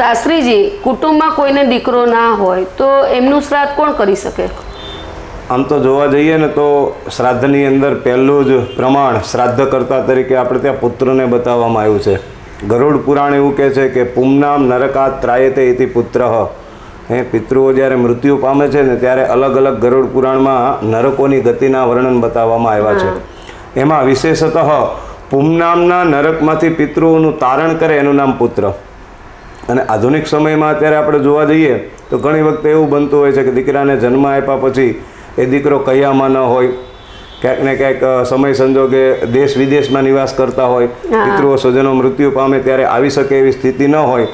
શાસ્ત્રીજી કુટુંબમાં કોઈને દીકરો ના હોય, તો એમનું શ્રાદ્ધ કોણ કરી શકે? આમ તો જોવા જઈએ ને તો શ્રાદ્ધની અંદર પહેલું જ પ્રમાણ શ્રાદ્ધ કરતા તરીકે આપણે ત્યાં પુત્રને બતાવવામાં આવ્યું છે. ગરુડ પુરાણ એવું કહે છે કે, પુમનામ નરકાત ત્રાયતે ઇતિ પુત્ર. હે, પિતૃઓ જ્યારે મૃત્યુ પામે છે ને ત્યારે અલગ અલગ ગરુડ પુરાણમાં નરકોની ગતિના વર્ણન બતાવવામાં આવ્યા છે. એમાં વિશેષતઃ પુમનામના નરકમાંથી પિતૃઓનું તારણ કરે એનું નામ પુત્ર. અને આધુનિક સમયમાં અત્યારે આપણે જોવા જઈએ તો ઘણી વખતે એવું બનતું હોય છે કે દીકરાને જન્મ આપ્યા પછી એ દીકરો કયામાં ન હોય. ક્યાંક ને ક્યાંક સમય સંજોગે દેશ વિદેશમાં નિવાસ કરતા હોય. દીકરો પિતૃઓ સ્વજનો મૃત્યુ પામે ત્યારે આવી શકે એવી સ્થિતિ ન હોય.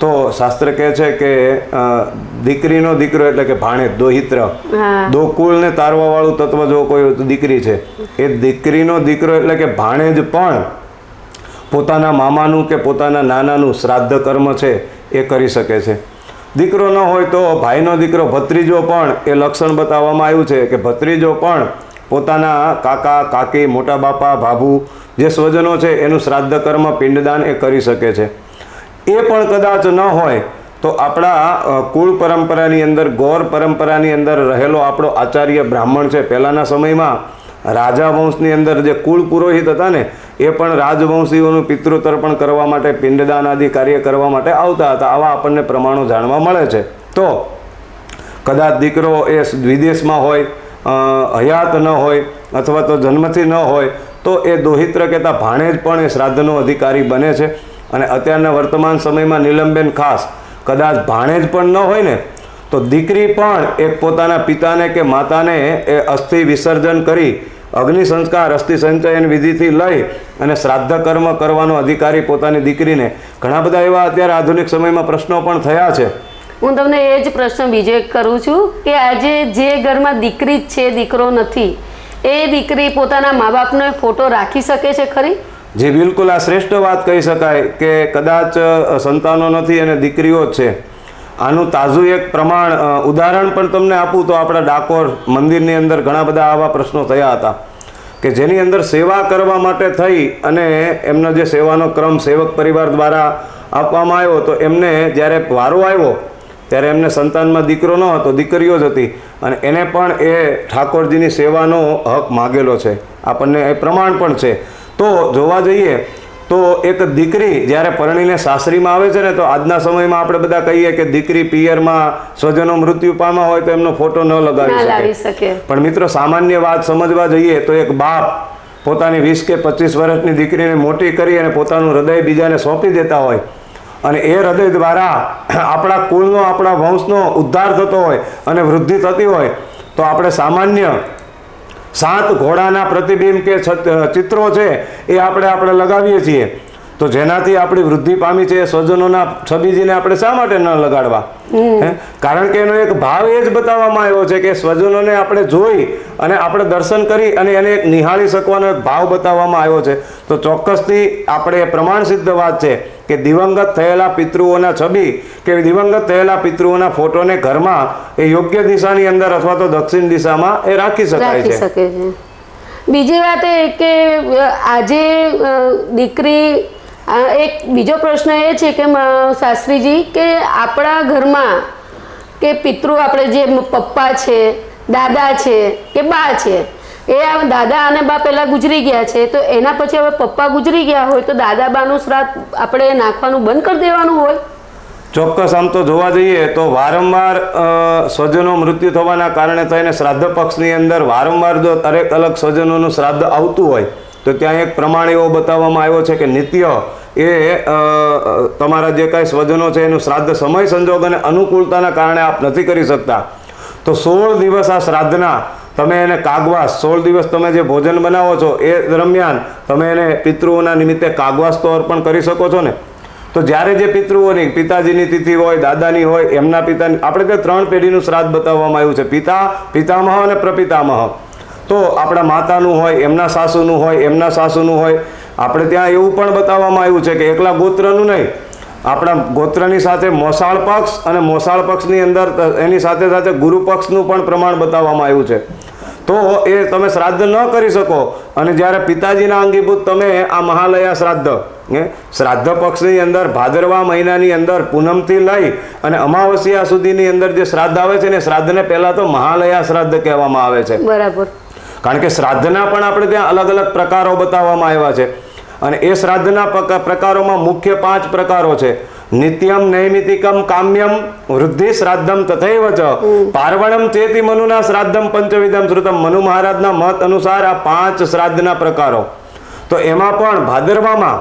તો શાસ્ત્ર કહે છે કે દીકરીનો દીકરો એટલે કે ભાણેજ દોહિત્ર. દોકુળને તારવા વાળું તત્વ જો કોઈ દીકરી છે એ દીકરીનો દીકરો એટલે કે ભાણેજ પણ પોતાના મામાનું કે પોતાના નાનાનું શ્રાદ્ધ કર્મ છે એ કરી શકે છે. દીકરો ન હોય તો ભાઈનો દીકરો ભત્રીજો પણ એ લક્ષણ બતાવવામાં આવ્યું છે કે ભત્રીજો પણ પોતાના કાકા, કાકી, મોટા બાપા, ભાભુ જે સ્વજનો છે એનું શ્રાદ્ધ કર્મ, પિંડદાન એ કરી શકે છે. એ પણ કદાચ ન હોય તો આપણા કુળ પરંપરાની અંદર, ગૌર પરંપરાની અંદર રહેલો આપણો આચાર્ય બ્રાહ્મણ છે. પહેલાંના સમયમાં રાજા વંશની અંદર જે કુળ પુરોહિત હતા ને એ પણ રાજવંશીઓનું પિતૃતર્પણ કરવા માટે પિંડદાન આદિ કાર્ય કરવા માટે આવતા હતા. આવા આપણને પ્રમાણો જાણવા મળે છે. તો કદાચ દીકરો એ વિદેશમાં હોય હયાત ન હોય અથવા તો જન્મથી ન હોય, તો એ દોહિત્ર કહેતા ભાણેજ પણ એ શ્રાદ્ધનો અધિકારી બને છે. અને અત્યારના વર્તમાન સમયમાં નીલમબેન ખાસ કદાચ ભાણેજ પણ ન હોય ને, તો દીકરી પણ એક પોતાના પિતાને કે માતાને એ અસ્થિ વિસર્જન કરી અગ્નિ સંસ્કાર અસ્થિ સંચયન વિધિથી લઈ અને શ્રાદ્ધ કર્મ કરવાનો અધિકારી પોતાની દીકરીને. ઘણા બધા એવા અત્યારે આધુનિક સમયમાં પ્રશ્નો પણ થયા છે. હું તમને એ જ પ્રશ્ન બીજો એક કરું છું કે આજે જે ઘરમાં દીકરી જ છે દીકરો નથી એ દીકરી પોતાના મા બાપનો ફોટો રાખી શકે છે ખરી? જે બિલકુલ આ શ્રેષ્ઠ વાત કહી શકાય કે કદાચ સંતાનો નથી અને દીકરીઓ જ છે. આનું તાજું એક પ્રમાણ ઉદાહરણ પણ તમને આપું તો આપણા ડાકોર મંદિરની અંદર ઘણા બધા આવા પ્રશ્નો થયા હતા કે જેની અંદર સેવા કરવા માટે થઈ અને એમનો જે સેવાનો ક્રમ સેવક પરિવાર દ્વારા આપવામાં આવ્યો તો એમને જ્યારે વારો આવ્યો, ત્યારે એમને સંતાનમાં દીકરો ન હતો, દીકરીઓ જ હતી અને એને પણ એ ઠાકોરજીની સેવાનો હક માગેલો છે. આપણને એ પ્રમાણ પણ છે. તો જોવા જઈએ તો એક દીકરી જ્યારે પરણીને સાસરીમાં આવે છે ને તો આજના સમયમાં આપણે બધા કહીએ કે દીકરી પિયરમાં સ્વજનો મૃત્યુ પામા હોય તો એમનો ફોટો ન લગાવી શકે. પણ મિત્રો સામાન્ય વાત સમજવા જઈએ તો એક બાપ પોતાની વીસ કે પચીસ વર્ષની દીકરીને મોટી કરી અને પોતાનું હૃદય બીજાને સોંપી દેતા હોય. અને એ હૃદય દ્વારા આપણા કુળનો આપણા વંશનો ઉદ્ધાર થતો હોય અને વૃદ્ધિ થતી હોય તો આપણે સામાન્ય સાત ઘોડાના પ્રતિબિંબ કે ચિત્રો છે એ આપણે આપણે લગાવીએ છીએ. તો જેનાથી આપણી વૃદ્ધિ પામી છે એ સ્વજનોના છબીજીને આપણે શા માટે ન લગાડવા? કારણ કે એનો એક ભાવ એ જ બતાવવામાં આવ્યો છે કે સ્વજનોને આપણે જોઈ અને આપણે દર્શન કરી અને એને એક નિહાળી શકવાનો એક ભાવ બતાવવામાં આવ્યો છે. તો ચોક્કસથી આપણે પ્રમાણસિદ્ધ પ્રમાણ સિદ્ધ વાત છે. કે દિવંગત થયેલા પિતૃઓના છબી કે દિવંગત થયેલા પિતૃઓના ફોટોને ઘરમાં એ યોગ્ય દિશાની અંદર અથવા તો દક્ષિણ દિશામાં એ રાખી શકાય છે. બીજી વાત એ કે આજે દીકરી એક બીજો પ્રશ્ન એ છે કે શાસ્ત્રીજી કે આપણા ઘરમાં કે પિતૃ આપણે જે પપ્પા છે દાદા છે કે બા છે એ દાદા અને બા પહેલાં ગુજરી ગયા છે, તો એના પછી હવે પપ્પા ગુજરી ગયા હોય તો દાદા બાનું શ્રાદ્ધ આપણે નાખવાનું બંધ કરી દેવાનું હોય. ચોક્કસ, આમ તો જોવા જઈએ તો વારંવાર સ્વજનો મૃત્યુ થવાના કારણે થઈને શ્રાદ્ધ પક્ષની અંદર વારંવાર જો દરેક અલગ સ્વજનોનું શ્રાદ્ધ આવતું હોય, તો ત્યાં એક પ્રમાણ એવો બતાવવામાં આવ્યો છે કે નિત્ય એ તમારા જે કાંઈ સ્વજનો છે એનું શ્રાદ્ધ સમય સંજોગ અને અનુકૂળતાના કારણે આપ નથી કરી શકતા. તો સોળ દિવસ આ શ્રાદ્ધના તમે એને કાગવાસ સોળ દિવસ તમે જે ભોજન બનાવો છો એ દરમિયાન તમે એને પિતૃઓના નિમિત્તે કાગવાસ તો અર્પણ કરી શકો છો ને? તો જ્યારે જે પિતૃઓની, પિતાજીની તિથિ હોય, દાદાની હોય, એમના પિતાની, આપણે તે ત્રણ પેઢીનું શ્રાદ્ધ બતાવવામાં આવ્યું છે. પિતા, પિતામહ અને પ્રપિતામહ. તો આપણા માતાનું હોય, એમના સાસુનું હોય, એમના સાસુનું હોય, આપણે ત્યાં એવું પણ બતાવવામાં આવ્યું છે કે એકલા ગોત્રનું નહીં. આપણા ગોત્રની સાથે મોસાળ પક્ષ અને મોસાળ પક્ષની અંદર એની સાથે સાથે ગુરુ પક્ષનું પણ પ્રમાણ બતાવવામાં આવ્યું છે. તો એ તમે શ્રાદ્ધ ન કરી શકો અને જ્યારે પિતાજીના અંગીભૂત તમે આ મહાલયા શ્રાદ્ધ હે શ્રાદ્ધ પક્ષની અંદર ભાદરવા મહિનાની અંદર પૂનમથી લઈ અને અમાવસ્યા સુધીની અંદર જે શ્રાદ્ધ આવે છે ને શ્રાદ્ધને પહેલાં તો મહાલયા શ્રાદ્ધ કહેવામાં આવે છે. બરાબર. કારણ કે શ્રાદ્ધના પણ આપણે ત્યાં અલગ અલગ પ્રકારો બતાવવામાં આવ્યા છે. અને એ શ્રાદ્ધના પ્રકારોમાં મુખ્ય પાંચ પ્રકારો છે. નિત્યમ નૈમિતિકમ કામ્યમ વૃદ્ધિ શ્રાદ્ધમ તથૈવ ચ. પાર્વણમ ચેતી મનુના શ્રાદ્ધમ પંચવિધમ શ્રુતમ મનુ મહારાજના મત અનુસાર આ પાંચ શ્રાદ્ધના પ્રકારો. તો એમાં પણ ભાદરવામાં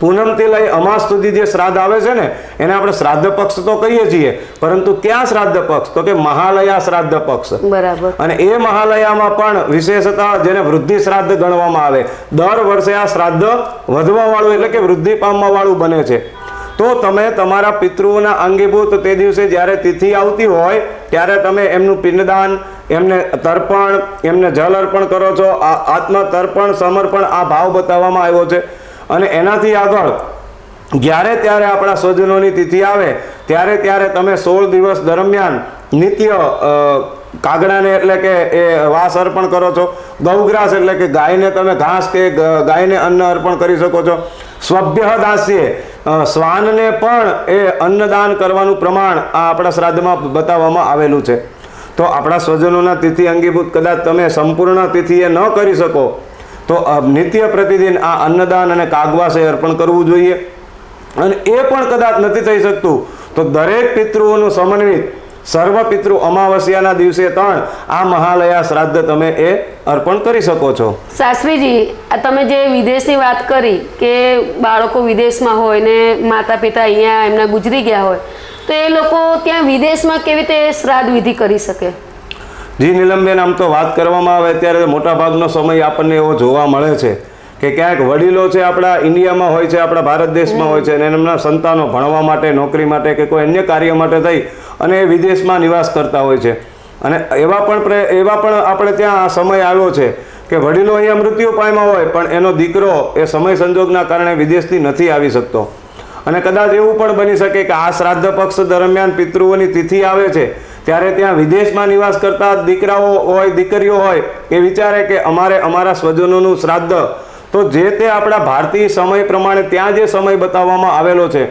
પૂનમથી લઈ અમાસ સુધી જે શ્રાદ્ધ આવે છે ને એને આપણે શ્રાદ્ધ પક્ષ તો કહીએ છીએ પરંતુ ક્યાં શ્રાદ્ધ પક્ષ? તો કે મહાલયા શ્રાદ્ધ પક્ષ. બરાબર. અને એ મહાલયામાં પણ વિશેષતા જેને વૃદ્ધિ શ્રાદ્ધ ગણવામાં આવે દર વર્ષે આ શ્રાદ્ધ વધવા વાળું એટલે કે વૃદ્ધિ પામવા વાળું બને છે. તો તમે તમારા પિતૃઓના અંગીભૂત તે દિવસે જ્યારે તિથિ આવતી હોય ત્યારે તમે એમનું પિંડદાન એમને તર્પણ એમને જલ અર્પણ કરો છો આ આત્મ તર્પણ સમર્પણ આ ભાવ બતાવવામાં આવ્યો છે. અને એનાથી આગળ જ્યારે ત્યારે આપણા સ્વજનોની તિથિ આવે, ત્યારે ત્યારે તમે સોળ દિવસ દરમિયાન નિત્ય કાગડાને એટલે કે એ વાસ અર્પણ કરો છો. ગૌગ્રાસ એટલે કે ગાયને તમે ઘાસ કે ગાયને અન્ન અર્પણ કરી શકો છો. સ્વભ્ય દાસ્ય. શ્વાનને પણ એ અન્નદાન કરવાનું પ્રમાણ આ આપણા શ્રાદ્ધમાં બતાવવામાં આવેલું છે. તો આપણા સ્વજનોના તિથિ અંગીભૂત કદાચ તમે સંપૂર્ણ તિથિ એ ન કરી શકો તો નિત્ય પ્રતિદિન આ અન્નદાન અને કાગવાસે અર્પણ કરવું જોઈએ. અને એ પણ કદાચ નથી થઈ શકતું, તો દરેક પિતૃઓનું સમન્વિત, સર્વ પિતૃ અમાવસ્યાના દિવસે ત્રણ આ મહાલયા શ્રાદ્ધ તમે એ અર્પણ કરી શકો છો. શાસ્ત્રીજી તમે જે વિદેશની વાત કરી કે બાળકો વિદેશમાં હોય ને માતા પિતા અહીંયા એમના ગુજરી ગયા હોય, તો એ લોકો ત્યાં વિદેશમાં કેવી રીતે શ્રાદ્ધ વિધિ કરી શકે? જી નીલમબેન, આમ તો વાત કરવામાં આવે ત્યારે મોટાભાગનો સમય આપણને એવો જોવા મળે છે કે ક્યાંક વડીલો છે આપણા ઇન્ડિયામાં હોય છે, આપણા ભારત દેશમાં હોય છે અને એમના સંતાનો ભણવા માટે, નોકરી માટે કે કોઈ અન્ય કાર્ય માટે થઈ અને એ વિદેશમાં નિવાસ કરતા હોય છે. અને એવા પણ એવા પણ આપણે ત્યાં આ સમય આવ્યો છે કે વડીલો અહીંયા મૃત્યુ પામ્યા હોય, પણ એનો દીકરો એ સમય સંજોગના કારણે વિદેશથી નથી આવી શકતો. અને કદાચ એવું પણ બની શકે કે આ શ્રાદ્ધ પક્ષ દરમિયાન પિતૃઓની તિથિ આવે છે ત્યારે ત્યાં વિદેશમાં નિવાસ કરતા દીકરાઓ હોય, દીકરીઓ હોય, એ વિચારે કે અમારે અમારા સ્વજનોનું શ્રાદ્ધ. તો જે તે આપણા ભારતીય સમય પ્રમાણે ત્યાં જે સમય બતાવવામાં આવેલો છે,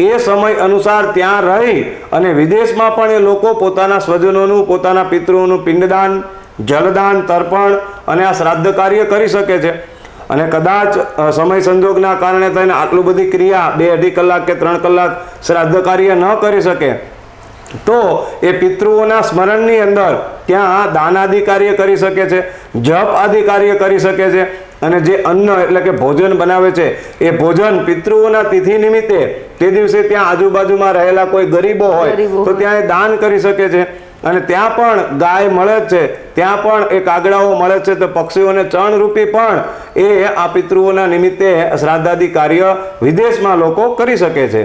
એ સમય અનુસાર ત્યાં રહી અને વિદેશમાં પણ એ લોકો પોતાના સ્વજનોનું, પોતાના પિતૃઓનું પિંડદાન, જલદાન, તર્પણ અને આ શ્રાદ્ધ કાર્ય કરી શકે છે. અને કદાચ સમય સંજોગના કારણે થઈને આટલું બધી ક્રિયા બે અઢી કલાક કે ત્રણ કલાક શ્રાદ્ધ કાર્ય ન કરી શકે તો એ પિતૃઓના સ્મરણની અંદર ત્યાં દાન આદિ કાર્ય કરી શકે છે જપ આદિ કાર્ય કરી શકે છે અને જે અન્ન એટલે કે ભોજન બનાવે છે એ ભોજન પિતૃઓના તિથિ નિમિત્તે તે દિવસે ત્યાં આજુબાજુમાં રહેલા કોઈ ગરીબો હોય તો ત્યાં એ દાન કરી શકે છે અને ત્યાં પણ ગાય મળે છે ત્યાં પણ એ કાગડાઓ મળે જ છે તો પક્ષીઓને ચણ રૂપી પણ એ આ પિતૃઓના નિમિત્તે શ્રાદ્ધાદિ કાર્ય વિદેશમાં લોકો કરી શકે છે.